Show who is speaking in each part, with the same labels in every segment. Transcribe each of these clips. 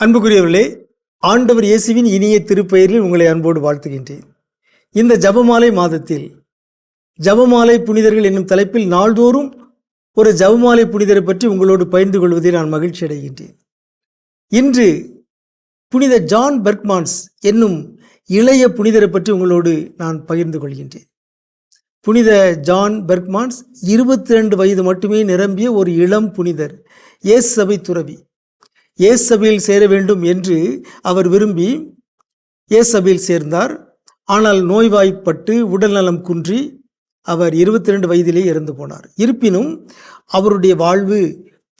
Speaker 1: அன்புக்குரியவர்களே ஆண்டவர் இயேசுவின் இனிய திருப்பெயரில் உங்களை அன்போடு வாழ்த்துகின்றேன். இந்த ஜபமாலை மாதத்தில் ஜபமாலை புனிதர்கள் என்னும் தலைப்பில் நாள்தோறும் ஒரு ஜபமாலை புனிதரை பற்றி உங்களோடு பகிர்ந்து கொள்வதில் நான் மகிழ்ச்சி அடைகின்றேன். இன்று புனித ஜான் பெர்க்மான்ஸ் என்னும் இளைய புனிதரை பற்றி உங்களோடு நான் பகிர்ந்து கொள்கின்றேன். புனித ஜான் பெர்க்மான்ஸ் இருபத்தி ரெண்டு வயது மட்டுமே நிரம்பிய ஒரு இளம் புனிதர் இயேசு சபை துறவி. இயேசு சபையில் சேர வேண்டும் என்று அவர் விரும்பி இயேசு சபையில் சேர்ந்தார். ஆனால் நோய்வாய்ப்பட்டு உடல்நலம் குன்றி அவர் இருபத்தி ரெண்டு வயதிலே இறந்து போனார். இருப்பினும் அவருடைய வாழ்வு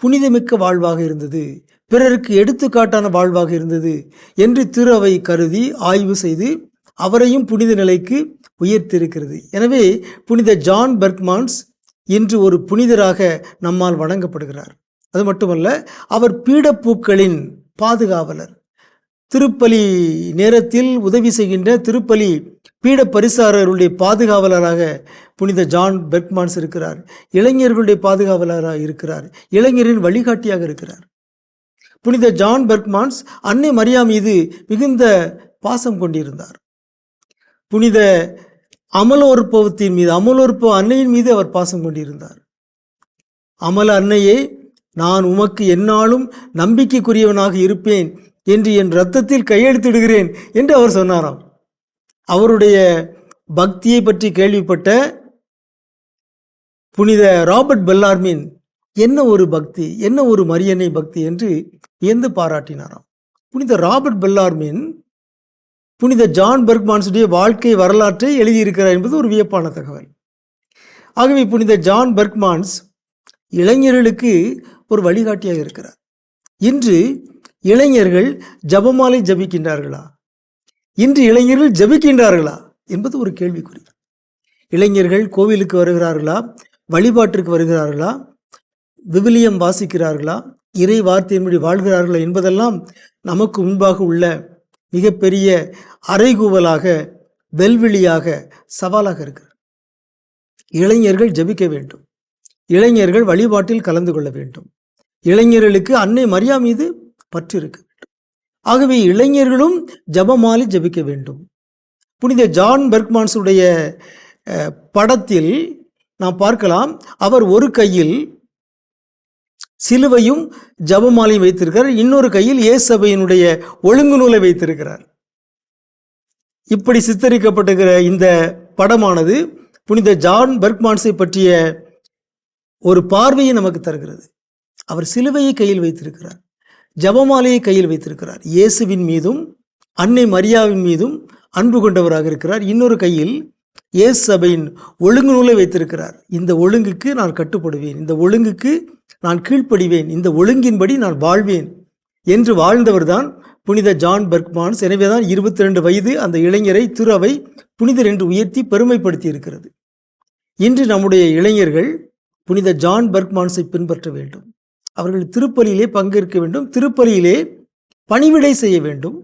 Speaker 1: புனிதமிக்க வாழ்வாக இருந்தது. பிறருக்கு எடுத்துக்காட்டான வாழ்வாக இருந்தது என்று திரு அவை கருதி ஆய்வு செய்து அவரையும் புனித நிலைக்கு உயர்த்திருக்கிறது எனவே புனித ஜான் பெர்க்மான்ஸ் இன்று ஒரு புனிதராக நம்மால் வணங்கப்படுகிறார். அது மட்டுமல்ல அவர் பீடப்பூக்களின் பாதுகாவலர். திருப்பலி நேரத்தில் உதவி செய்கின்ற திருப்பலி பீட பரிசாரருடைய பாதுகாவலராக புனித ஜான் பெர்க்மான்ஸ் இருக்கிறார். இளைஞர்களுடைய பாதுகாவலராக இருக்கிறார். இளைஞரின் வழிகாட்டியாக இருக்கிறார். புனித ஜான் பெர்க்மான்ஸ் அன்னை மரியா மீது மிகுந்த பாசம் கொண்டிருந்தார். புனித அமலோற்பவத்தின் மீது அமலோற்பவ அன்னையின் மீது அவர் பாசம் கொண்டிருந்தார். அமல அன்னையே நான் உமக்கு என்னாலும் நம்பிக்கைக்குரியவனாக இருப்பேன் என்று என் இரத்தத்தில் கையெழுத்திடுகிறேன் என்று அவர் சொன்னாராம். அவருடைய பக்தியை பற்றி கேள்விப்பட்ட புனித ராபர்ட் பெல்லார்மின் என்ன ஒரு பக்தி என்ன ஒரு மரியனை பக்தி? என்று வியந்து பாராட்டினாராம். புனித ராபர்ட் பெல்லார்மின் புனித ஜான் பெர்க்மான்ஸுடைய வாழ்க்கை வரலாற்றை எழுதியிருக்கிறார் என்பது ஒரு வியப்பான தகவல். ஆகவே புனித ஜான் பெர்க்மான்ஸ் இளைஞர்களுக்கு ஒரு வழிகாட்டியாக இருக்கிறார். இன்று இளைஞர்கள் ஜபமாலை ஜபிக்கின்றார்களா? இன்று இளைஞர்கள் ஜபிக்கின்றார்களா? என்பது ஒரு கேள்விக்குறி இளைஞர்கள் கோவிலுக்கு வருகிறார்களா? வழிபாட்டிற்கு வருகிறார்களா? விவிலியம் வாசிக்கிறார்களா? இறை வார்த்தையின்படி வாழ்கிறார்களா? என்பதெல்லாம் நமக்கு முன்பாக உள்ள மிகப்பெரிய அறைகூவலாக வெல்வெளியாக சவாலாக இருக்கிறது. இளைஞர்கள் ஜபிக்க வேண்டும். இளைஞர்கள் வழிபாட்டில் கலந்து கொள்ள வேண்டும். இளைஞர்களுக்கு அன்னை மரியா மீது பற்று இருக்க வேண்டும். ஆகவே இளைஞர்களும் ஜபமாலி ஜபிக்க வேண்டும். புனித ஜான் பெர்க்மான்ஸுடைய படத்தில் நாம் பார்க்கலாம் அவர் ஒரு கையில் சிலுவையும் ஜபமாலையும் வைத்திருக்கிறார். இன்னொரு கையில் இயேசபையினுடைய ஒழுங்கு நூலை வைத்திருக்கிறார். இப்படி சித்தரிக்கப்பட்டிருக்கிற இந்த படமானது புனித ஜான் பெர்க்மான்ஸை பற்றிய ஒரு பார்வையை நமக்கு தருகிறது. அவர் சிலுவையை கையில் வைத்திருக்கிறார். ஜபமாலையை கையில் வைத்திருக்கிறார். இயேசுவின் மீதும் அன்னை மரியாவின் மீதும் அன்பு கொண்டவராக இருக்கிறார். இன்னொரு கையில் இயேசு சபையின் ஒழுங்கு நூலை வைத்திருக்கிறார். இந்த ஒழுங்குக்கு நான் கட்டுப்படுவேன். இந்த ஒழுங்குக்கு நான் கீழ்ப்படிவேன். இந்த ஒழுங்கின்படி நான் வாழ்வேன் என்று வாழ்ந்தவர்தான் புனித ஜான் பர்க்மான்ஸ். எனவேதான் இருபத்தி ரெண்டு வயது அந்த இளைஞரை துறவை புனிதர் என்று உயர்த்தி பெருமைப்படுத்தி இருக்கிறது இன்று நம்முடைய இளைஞர்கள் புனித ஜான் பர்க்மான்ஸை பின்பற்ற வேண்டும். அவர்கள் திருப்பலியிலே பங்கேற்க வேண்டும். திருப்பலியிலே பணிவிடை செய்ய வேண்டும்.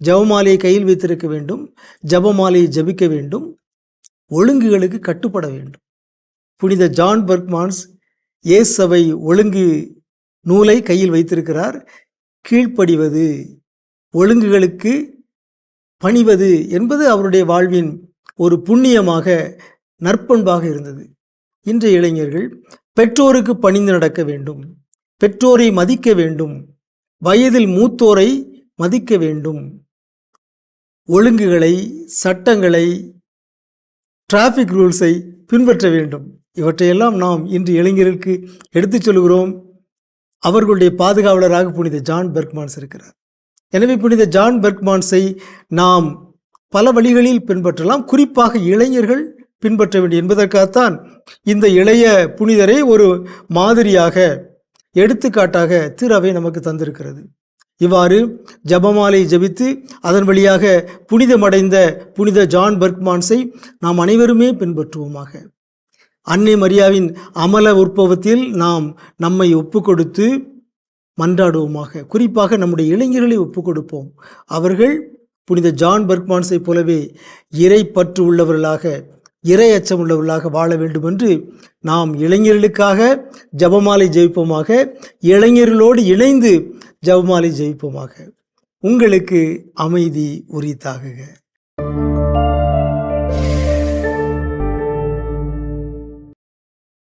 Speaker 1: ஜபமாலையை கையில் வைத்திருக்க வேண்டும். ஜபமாலையை ஜபிக்க வேண்டும். ஒழுங்குகளுக்கு கட்டுப்பட வேண்டும். புனித ஜான் பர்க்மான்ஸ் இயேசவை ஒழுங்கு நூலை கையில் வைத்திருக்கிறார். கீழ்ப்படிவது ஒழுங்குகளுக்கு பணிவது என்பது அவருடைய வாழ்வின் ஒரு புண்ணியமாக நற்பண்பாக இருந்தது. இன்றைய இளைஞர்கள் பெற்றோருக்கு பணிந்து நடக்க வேண்டும். பெற்றோரை மதிக்க வேண்டும். வயதில் மூத்தோரை மதிக்க வேண்டும். ஒழுங்குகளை சட்டங்களை டிராஃபிக் ரூல்ஸை பின்பற்ற வேண்டும். இவற்றையெல்லாம் நாம் இன்று இளைஞர்களுக்கு எடுத்துச் சொல்கிறோம். அவர்களுடைய பாதுகாவலராக புனித ஜான் பெர்க்மான்ஸ் இருக்கிறார். எனவே புனித ஜான் பெர்க்மான்ஸை நாம் பல வழிகளில் பின்பற்றலாம். குறிப்பாக இளைஞர்கள் பின்பற்ற வேண்டும் என்பதற்காகத்தான் இந்த இளைய புனிதரை ஒரு மாதிரியாக எடுத்துக்காட்டாக திருவை நமக்கு தந்திருக்கிறது. இவ்வாறு ஜபமாலை ஜபித்து அதன் வழியாக புனிதமடைந்த புனித ஜான் பர்க்மான்ஸை நாம் அனைவருமே பின்பற்றுவோமாக. அன்னை மரியாவின் அமல உற்பவத்தில் நாம் நம்மை ஒப்புக்கொடுத்து மன்றாடுவோமாக. குறிப்பாக நம்முடைய இளைஞர்களை ஒப்பு கொடுப்போம் அவர்கள் புனித ஜான் பர்க்மான்ஸை போலவே இறை பற்று உள்ளவர்களாக இறை அச்சம் உள்ளவர்களாக வாழ வேண்டும் என்று நாம் இளைஞர்களுக்காக ஜபமாலை ஜெயிப்போமாக இளைஞர்களோடு இணைந்து ஜெபமாலை ஜெயிப்போமாக. உங்களுக்கு அமைதி உரித்தாகுக.